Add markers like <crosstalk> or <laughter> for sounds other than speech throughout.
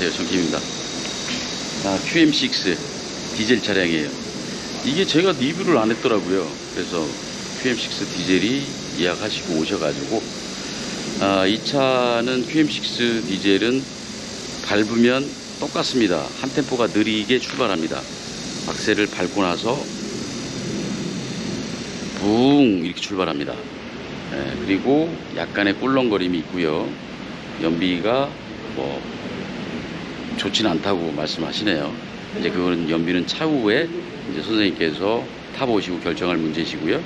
안녕하세요. 정kim입니다. 아, QM6 디젤 차량이에요. 이게 제가 리뷰를 안 했더라고요. 그래서 QM6 디젤이 예약하시고 오셔가지고 아, 이 차는 QM6 디젤은 밟으면 똑같습니다. 한 템포가 느리게 출발합니다. 악셀을 밟고 나서 붕 이렇게 출발합니다. 예, 그리고 약간의 꿀렁거림이 있고요. 연비가 뭐 좋지는 않다고 말씀하시네요. 이제 그거는 연비는 차후에 이제 선생님께서 타보시고 결정할 문제시고요.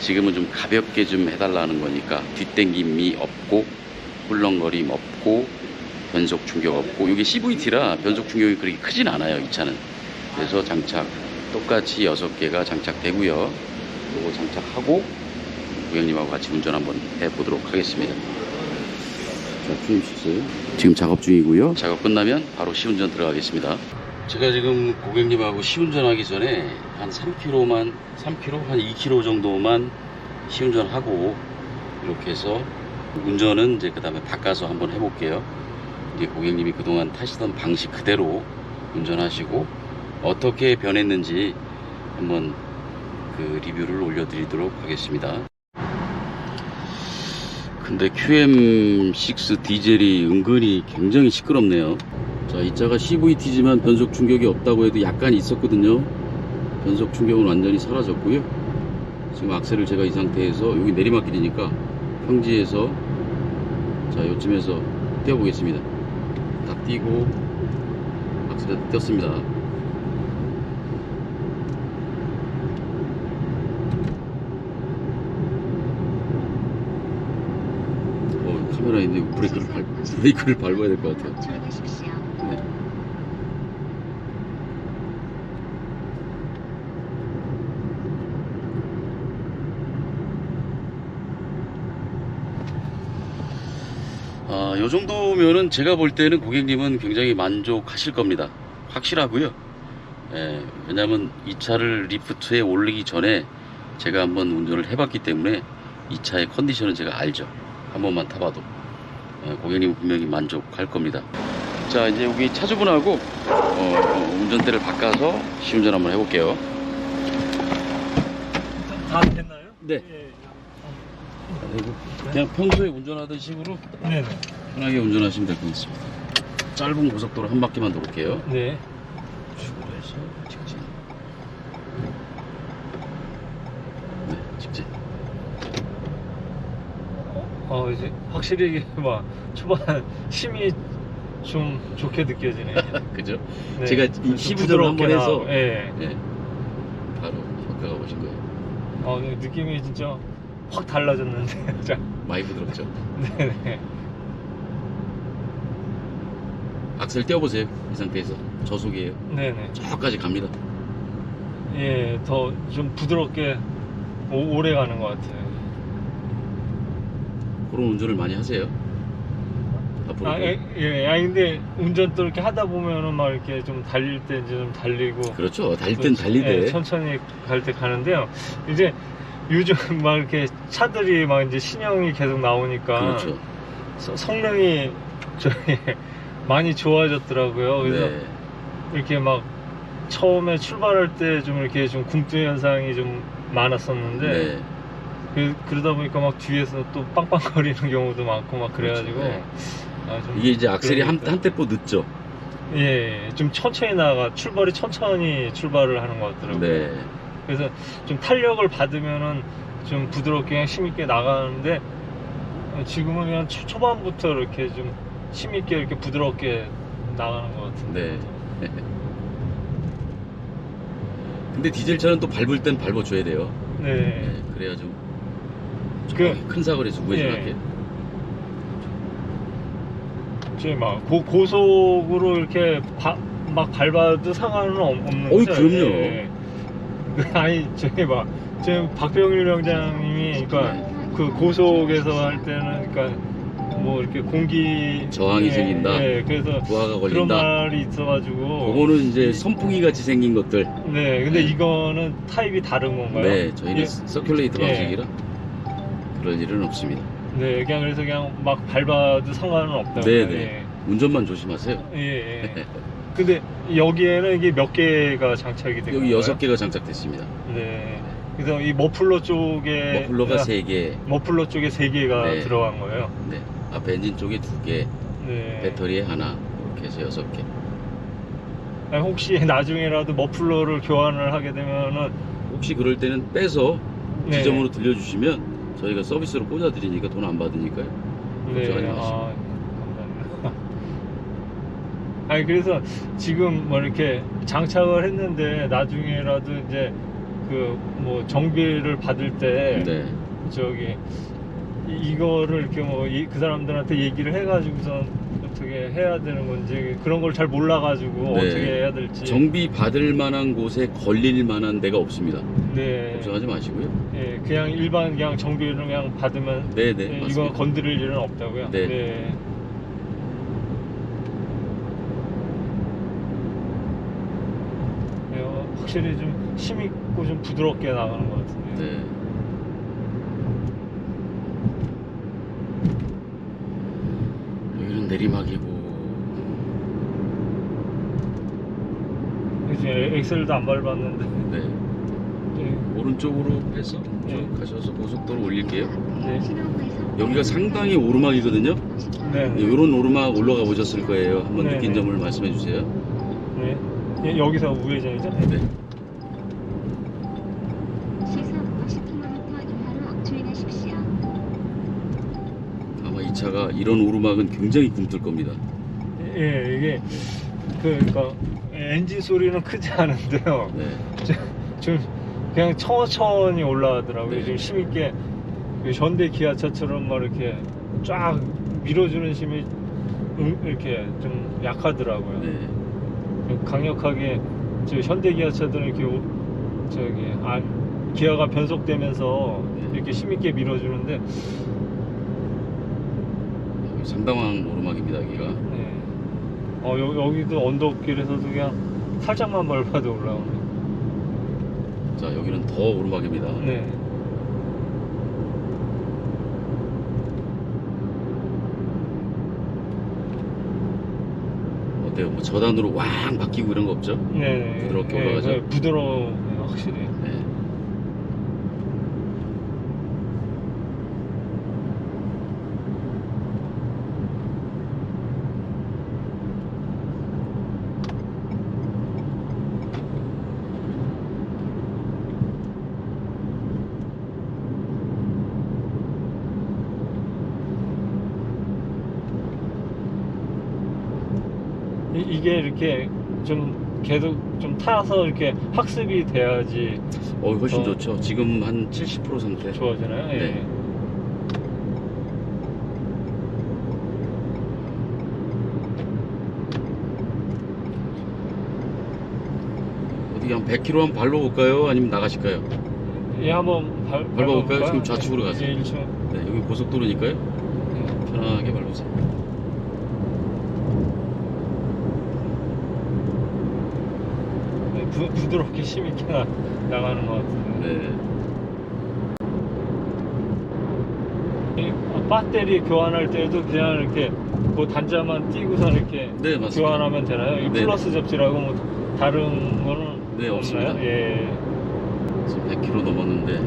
지금은 좀 가볍게 좀 해달라는 거니까 뒷땡김이 없고 꿀렁거림 없고 변속 충격 없고 이게 CVT라 변속 충격이 그렇게 크진 않아요 이 차는. 그래서 장착 똑같이 6개가 장착되고요. 요거 장착하고 고객님하고 같이 운전 한번 해보도록 하겠습니다. 자, 큐6 지금 작업 중이고요. 작업 끝나면 바로 시운전 들어가겠습니다. 제가 지금 고객님하고 시운전하기 전에 한 3km만, 3km, 한 2km 정도만 시운전하고 이렇게 해서 운전은 이제 그 다음에 바꿔서 한번 해볼게요. 이제 고객님이 그동안 타시던 방식 그대로 운전하시고 어떻게 변했는지 한번 그 리뷰를 올려드리도록 하겠습니다. 근데 QM6 디젤이 은근히 굉장히 시끄럽네요. 자, 이 차가 CVT지만 변속 충격이 없다고 해도 약간 있었거든요. 변속 충격은 완전히 사라졌고요. 지금 악셀을 제가 이 상태에서 여기 내리막길이니까 평지에서 자, 요쯤에서 떼어보겠습니다. 다 띄고 악셀에 띄었습니다. 어, 카메라 있는데 브레이크를 밟, 브레이크를 밟아야 될 것 같아요. 네. 아, 요 정도면은 제가 볼 때는 고객님은 굉장히 만족하실 겁니다. 확실하고요. 예, 왜냐면 이 차를 리프트에 올리기 전에 제가 한번 운전을 해봤기 때문에 이 차의 컨디션은 제가 알죠. 한 번만 타봐도. 어, 고객님 분명히 만족할 겁니다. 자, 이제 여기 차주분하고 어, 어, 운전대를 바꿔서 시운전 한번 해볼게요. 다 됐나요? 네. 예. 그냥 평소에 운전하던 식으로 네네. 편하게 운전하시면 될 것 같습니다. 짧은 고속도로 한 바퀴만 돌을게요. 네. 출구에서 직진. 네, 직진. 어 이제 확실히 <laughs> 막 초반 힘이 좀 좋게 느껴지네. <laughs> 그죠? 네. 제가 이좀 시부전을 한번 해서 예. 네, 바로 효과가 오신 거예요. 어 네, 느낌이 진짜 확 달라졌는데. <laughs> 자. 많이 부드럽죠? 네네. 악셀 떼어보세요. 이 상태에서. 저속이에요. 네네. 저까지 갑니다. 예, 더 좀 부드럽게 오, 오래 가는 것 같아요. 그런 운전을 많이 하세요. 앞으로. 아, 예, 예, 아니 근데 운전 또 이렇게 하다 보면은 막 이렇게 좀 달릴 때 이제 좀 달리고 그렇죠. 달릴 땐 달리되. 예, 천천히 갈 때 가는데요. 이제 요즘 <laughs> 막 이렇게 차들이 막 이제 신형이 계속 나오니까 그렇죠. 서- 성능이 저희 <laughs> 많이 좋아졌더라고요. 그래서 네. 이렇게 막 처음에 출발할 때 좀 이렇게 좀 굼뜨 현상이 좀 많았었는데 네. 그, 그러다 보니까 막 뒤에서 또 빵빵거리는 경우도 많고 막 그래가지고 그렇죠. 네. 아, 좀 이게 이제 악셀이 한, 게 있다. 한 템포 늦죠. 예, 좀 천천히 나가 출발이 천천히 출발을 하는 것 같더라고요. 네. 그래서 좀 탄력을 받으면은 좀 부드럽게 그냥 힘있게 나가는데 어, 지금은 그냥 초, 초반부터 이렇게 좀 힘있게 이렇게 부드럽게 나가는 것 같은데. 네. <laughs> 근데 디젤 차는 또 밟을 땐 밟아줘야 돼요. 네. 네. 그래야 좀. 그- 그, 큰 사거리에서 우회전할게요. 예. 이제 막 고, 고속으로 이렇게 바- 막 밟아도 상관은 없- 없는데. 어이, 그럼요. 예. 아니 저기 막 지금 박병일 병장님이 그러니까 네. 그 고속에서 할 때는 그러니까 뭐 이렇게 공기 저항이 예, 생긴다. 예, 그래서 부하가 그런 걸린다. 말이 있어가지고. 그거는 이제 선풍기 같이 생긴 것들. 네, 근데 네. 이거는 타입이 다른 건가요? 네, 저희는 예, 서큘레이터 예. 방식이라 그럴 일은 없습니다. 네, 그냥 그래서 그냥 막 밟아도 상관은 없다. 네, 네. 운전만 조심하세요. 예, 예. <laughs> 근데 여기에는 이게 몇 개가 장착이 된 여기? 여섯 개가 장착됐습니다. 네. 그래서 이 머플러 쪽에 머플러가 세 개, 머플러 쪽에 세 개가 네. 들어간 거예요. 네. 앞에 엔진 쪽에 두 개, 네. 배터리에 하나, 이렇게 해서 여섯 개. 아니, 혹시 <laughs> 나중에라도 머플러를 교환을 하게 되면은 혹시 그럴 때는 빼서 네. 지점으로 들려주시면 저희가 서비스로 꽂아드리니까 돈 안 받으니까요. 걱정하지 네. 마시고. 아, 감사합니다. <laughs> 아니 그래서 지금 뭐 이렇게 장착을 했는데 나중에라도 이제 그 뭐 정비를 받을 때 네. 저기 이- 이거를 이렇게 뭐 그 사람들한테 얘기를 해가지고선 어떻게 해야 되는 건지 그런 걸 잘 몰라가지고 네. 어떻게 해야 될지 정비 받을 만한 곳에 걸릴 만한 데가 없습니다. 네 걱정하지 마시고요. 예, 그냥 일반 그냥 정비를 그냥 받으면 네, 네. 예, 이거 맞습니다. 건드릴 일은 없다고요. 네. 네, 어, 확실히 좀 힘 있고 좀 부드럽게 나가는 것 같은데 요. 네. 여기는 내리막이고 이제 엑셀도 안 밟았는데. 네. 네. 오른쪽으로 해서 네. 쭉 가셔서 고속도로 올릴게요. 네. 여기가 상당히 오르막이거든요. 네. 이런 오르막 올라가 보셨을 거예요. 한번 네, 느낀 네. 점을 말씀해 주세요. 네. 예, 여기서 우회전이죠? 네. 차가 이런 오르막은 굉장히 굼뜰 겁니다. 예, 이게 그, 그러니까 엔진 소리는 크지 않은데요. 네. 좀 그냥 천천히 올라가더라고요. 네. 좀 힘있게 그 현대 기아차처럼 막 이렇게 쫙 밀어주는 힘이 음, 이렇게 좀 약하더라고요. 네. 강력하게 저 현대 기아차들은 이렇게 오- 저기 안 기아가 변속되면서 네. 이렇게 힘있게 밀어주는데 상당한 오르막입니다, 여기가. 네. 어 여, 여기도 언덕길에서도 그냥 살짝만 밟아도 올라오네. 자, 여기는 더 오르막입니다. 네. 어때요? 뭐 저단으로 왕 바뀌고 이런 거 없죠? 네. 부드럽게 네, 올라가죠? 네, 부드러워 확실히. 네. 이, 게 이렇게 좀 계속 좀 타서 이렇게 학습이 돼야지 어, 훨씬 어. 좋죠. 지금 한 70% 상태. 좋아지나요? 예. 네. 어디 한 100km 한번 밟아볼까요? 아니면 나가실까요? 예, 한번 밟, 밟아볼까요? 지금 좌측으로 가세요. 예, 1층. 네, 여기 고속도로니까요. 예. 편하게 밟으세요. 네, 부, 부드럽게 힘있게 나, 나가는 것 같은데. 네. 이 배터리 교환할 때도 그냥 이렇게 그 단자만 띄고서 이렇게 네, 맞습니다. 교환하면 되나요? 이 네. 플러스 접지라고 뭐 다른 거는 네, 없나요? 없습니다. 예. 지금 100km 넘었는데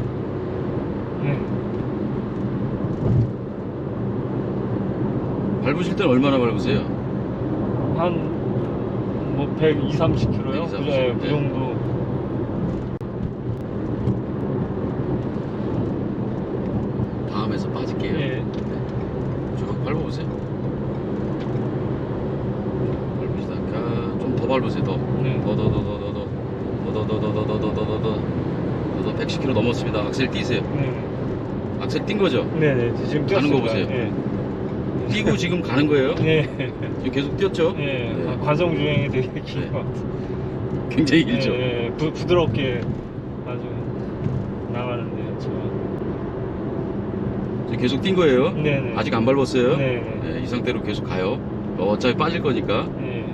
네. 밟으실 때는 얼마나 밟으세요? 한 뭐 120, 30km요? 120, 그, 예, 그 네. 정도. 다음에서 빠질게요. 예. 쭉 밟아보세요. 밟으시다가 좀 더 밟으세요. 더. 네. 더, 더, 더, 더, 더, 더. 더, 더, 더, 더, 더, 더, 더, 더, 더, 더, 더, 더 110km 넘었습니다. 악셀 띄세요. 네. 악셀 띈 거죠? 네네. 지금 가는 거 뛰었습니다. 보세요. 예. 뛰고 지금 가는 거예요? 네. 지금 계속 뛰었죠? 예. 네. 아, 관성 주행이 되게 긴 네. 것 같아요. 굉장히 길죠? 예, 예. 부, 부드럽게 아주 나가는데 저. 지금 계속 뛴 거예요? 네네. 아직 안 밟았어요? 네네. 네, 이 상태로 계속 가요. 어차피 빠질 거니까. 예.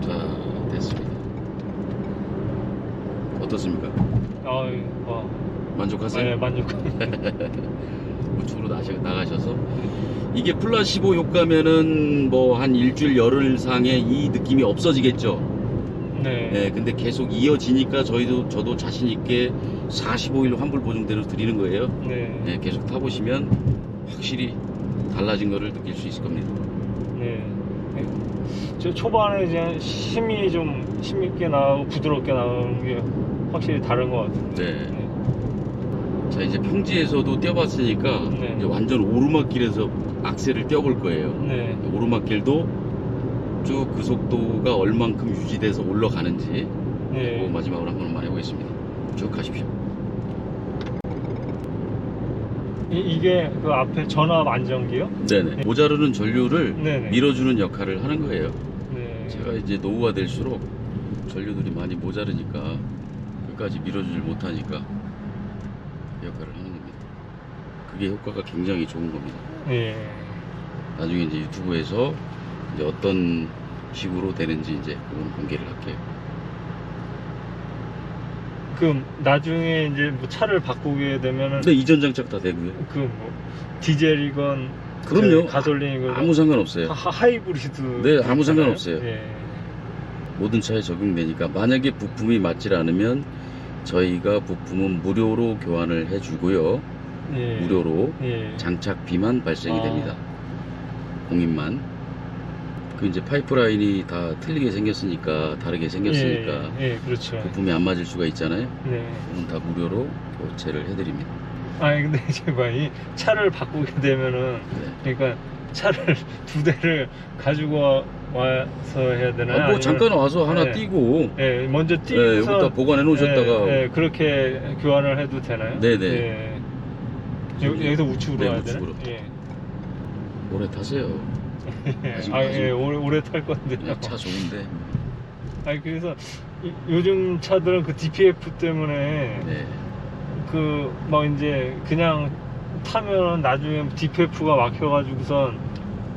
자, 됐습니다. 어떻습니까? 아유, 와. 만족하세요? 네, 만족합니다. <laughs> 우측으로 나가셔서 이게 플라시보 효과면은 뭐 한 일주일 열흘 상에 이 느낌이 없어지겠죠. 네. 네, 근데 계속 이어지니까 저희도 저도 자신 있게 45일 환불 보증대로 드리는 거예요. 네. 네, 계속 타보시면 확실히 달라진 거를 느낄 수 있을 겁니다. 네. 네. 저 초반에 이제 힘이 좀 힘있게 나오고 부드럽게 나오는 게 확실히 다른 것 같아요. 네. 자 이제 평지에서도 뛰어봤으니까 네. 이제 완전 오르막길에서 악셀을 뛰어볼 거예요. 네. 오르막길도 쭉 그 속도가 얼만큼 유지돼서 올라가는지 네. 마지막으로 한 번만 해보겠습니다. 쭉 가십시오. 이, 게그 앞에 전압 안정기요? 네네. 네. 모자르는 전류를 네네. 밀어주는 역할을 하는 거예요. 네. 제가 이제 노후가 될수록 전류들이 많이 모자르니까 끝까지 밀어주질 못하니까 그 역할을 하는 겁니다. 그게 효과가 굉장히 좋은 겁니다. 예. 나중에 이제 유튜브에서 이제 어떤 식으로 되는지 이제 그건 공개를 할게요. 그 나중에 이제 뭐 차를 바꾸게 되면은 근데 이전 장착 다 되고요. 그뭐 디젤이건 그럼요. 저 가솔린이건 아무 상관없어요. 하, 하이브리드 네, 아무. 상관없어요. 예. 모든 차에 적용되니까 만약에 부품이 맞질 않으면 저희가 부품은 무료로 교환을 해주고요. 예. 무료로 예. 장착비만 발생이 아. 됩니다. 공인만. 그 이제 파이프라인이 다 틀리게 생겼으니까 다르게 생겼으니까 예, 예, 그렇죠. 부품이 안 맞을 수가 있잖아요. 네. 그건 다 무료로 교체를 해드립니다. 아니 근데 <laughs> 제가 이 차를 바꾸게 되면은 네. 그러니까 차를 <laughs> 두 대를 가지고 와- 와서 해야 되나요? 아, 뭐 아니면- 잠깐 와서 하나 네. 띄고 예, 먼저 네, 띄고서 여기다 보관해 놓으셨다가 예, 예, 그렇게 교환을 해도 되나요? 네네. 예. 여, 여기서 우측으로 네, 와야 우측으로. 되나? 예. 오래 타세요. 예. <laughs> 아직- 아, 아직- 예, 오래, 오래 탈 건데요. 그냥 차 좋은데. <laughs> 아니 그래서 이- 요즘 차들은 그 DPF 때문에 네. 그 뭐 이제 그냥 타면 나중에 DPF가 막혀가지고선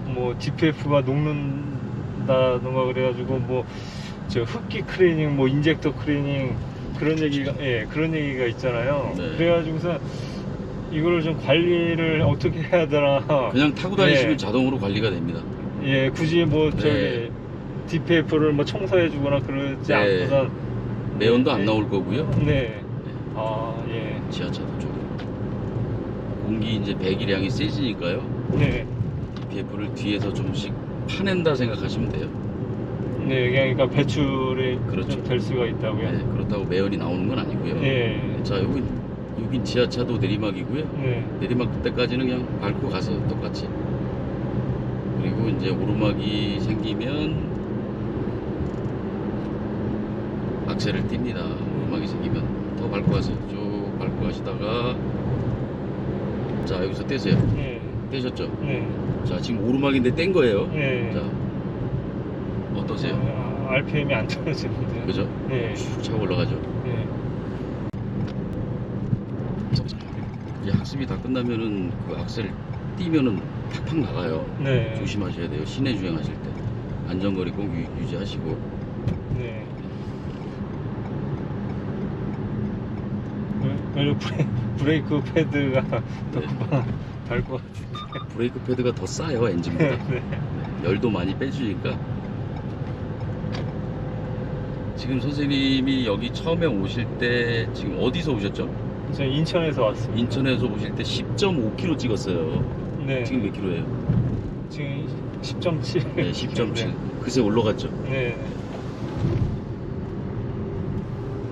뭐 DPF가 녹는다던가 그래가지고 뭐 저 흡기 클리닝 뭐 인젝터 클리닝 그런 얘기가 예 그런 얘기가 있잖아요. 네. 그래가지고서 이거를 좀 관리를 어떻게 해야 되나 그냥 타고 다니시면 네. 자동으로 관리가 됩니다. 예 굳이 뭐 저기 네. DPF를 뭐 청소해 주거나 그러지 네. 않고선 매연도 안 네. 나올 거고요. 네. 아, 예. 지하차도 쪽. 공기 이제 배기량이 세지니까요. 네. DPF를 뒤에서 좀씩 파낸다 생각하시면 돼요. 네, 그러니까 배출이 그렇죠. 좀될 수가 있다고요. 네, 그렇다고 매연이 나오는 건 아니고요. 예. 자, 여긴 여긴 지하차도 내리막이고요. 네. 내리막 그때까지는 그냥 밟고 가세요, 똑같이. 그리고 이제 오르막이 생기면 악셀을 띱니다. 오르막이 생기면 더 밟고 가세요. 쭉 밟고 가시다가 자 여기서 떼세요. 네. 떼셨죠? 네. 자 지금 오르막인데 뗀 거예요. 네. 자 어떠세요? 아, RPM이 안 떨어지는데요. 그죠? 네. 쭉 차고 올라가죠. 네. 이제 학습이 다 끝나면은 그 악셀 띄면은 팍팍 나가요. 네. 조심하셔야 돼요. 시내 주행하실 때 안전거리 꼭 유, 유지하시고 네. 왜- 왜 브레, 브레이크 패드가 <laughs> 더 네. 금방 닳것 같은데. 브레이크 패드가 더 싸요 엔진보다 <laughs> 네. 열도 많이 빼주니까 지금 선생님이 여기 처음에 오실 때 지금 어디서 오셨죠? 저 인천에서 왔습니다. 인천에서 오실 때 10.5km 찍었어요. 네. 지금 몇 킬로예요? 지금 10.7. 네, 10.7. <laughs> 그새 올라갔죠. 네.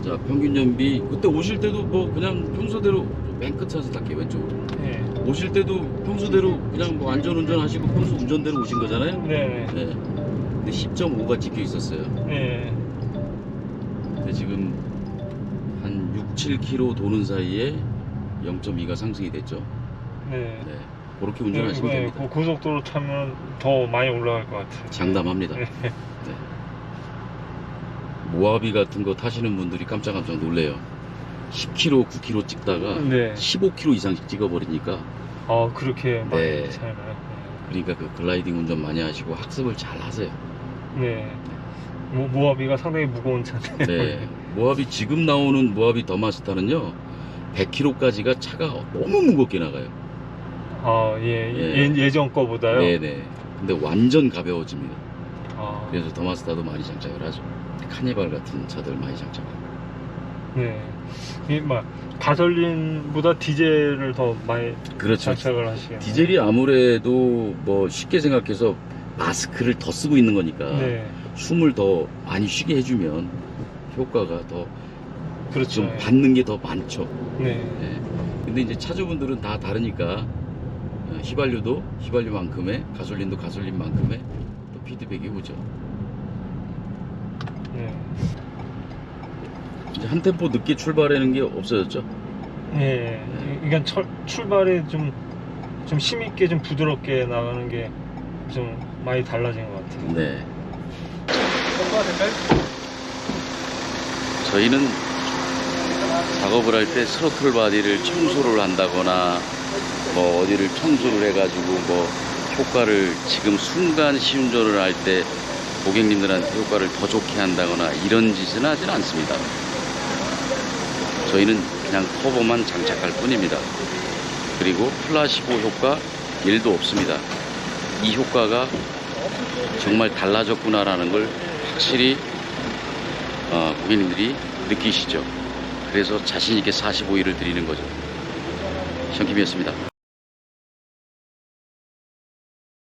자, 평균 연비 그때 오실 때도 뭐 그냥 평소대로 맨 끝에서 탈게요 왼쪽으로. 네. 오실 때도 평소대로 그냥 뭐 안전 운전 하시고 평소 운전대로 오신 거잖아요. 네. 네. 근데 10.5가 찍혀 있었어요. 네. 근데 지금 한 6, 7km 도는 사이에 0.2가 상승이 됐죠. 네. 네. 그렇게 운전하시면 네, 됩니다. 그 고속도로 타면 더 많이 올라갈 것 같아요. 장담합니다. 네. 네. 모하비 같은 거 타시는 분들이 깜짝깜짝 놀래요. 10km, 9km 찍다가 네. 15km 이상씩 찍어버리니까 아 그렇게 많이 네. 차이나요? 그러니까 그 글라이딩 운전 많이 하시고 학습을 잘 하세요. 네. 모, 모하비가 상당히 무거운 차인데. 네. 모하비 지금 나오는 모하비 더마스터는요 100km까지가 차가 너무 무겁게 나가요. 아, 예, 예. 예. 예 전 거보다요? 네네. 근데 완전 가벼워집니다. 아, 그래서 더마스타도 많이 장착을 하죠. 카니발 같은 차들 많이 장착하고. 네. 이막 가솔린보다 디젤을 더 많이 그렇죠. 장착을 하시겠네요. 디젤이 아무래도 뭐 쉽게 생각해서 마스크를 더 쓰고 있는 거니까 네. 숨을 더 많이 쉬게 해주면 효과가 더좀 그렇죠. 받는 게 더 많죠. 네. 예. 근데 이제 차주분들은 다 다르니까 어, 휘발유도 휘발유만큼의 가솔린도 가솔린만큼의 또 피드백이 오죠. 네. 이제 한 템포 늦게 출발하는 게 없어졌죠. 네. 그러니까 철, 출발이 좀, 좀 힘있게 좀 부드럽게 나가는 게 좀 많이 달라진 것 같아요. 네. 저희는 작업을 할 때 스로틀 바디를 청소를 한다거나 뭐 어디를 청소를 해가지고 뭐 효과를 지금 순간 시운전을 할 때 고객님들한테 효과를 더 좋게 한다거나 이런 짓은 하진 않습니다. 저희는 그냥 터보만 장착할 뿐입니다. 그리고 플라시보 효과 1도 없습니다. 이 효과가 정말 달라졌구나라는 걸 확실히 어, 고객님들이 느끼시죠. 그래서 자신있게 45일을 드리는 거죠. 현김이었습니다.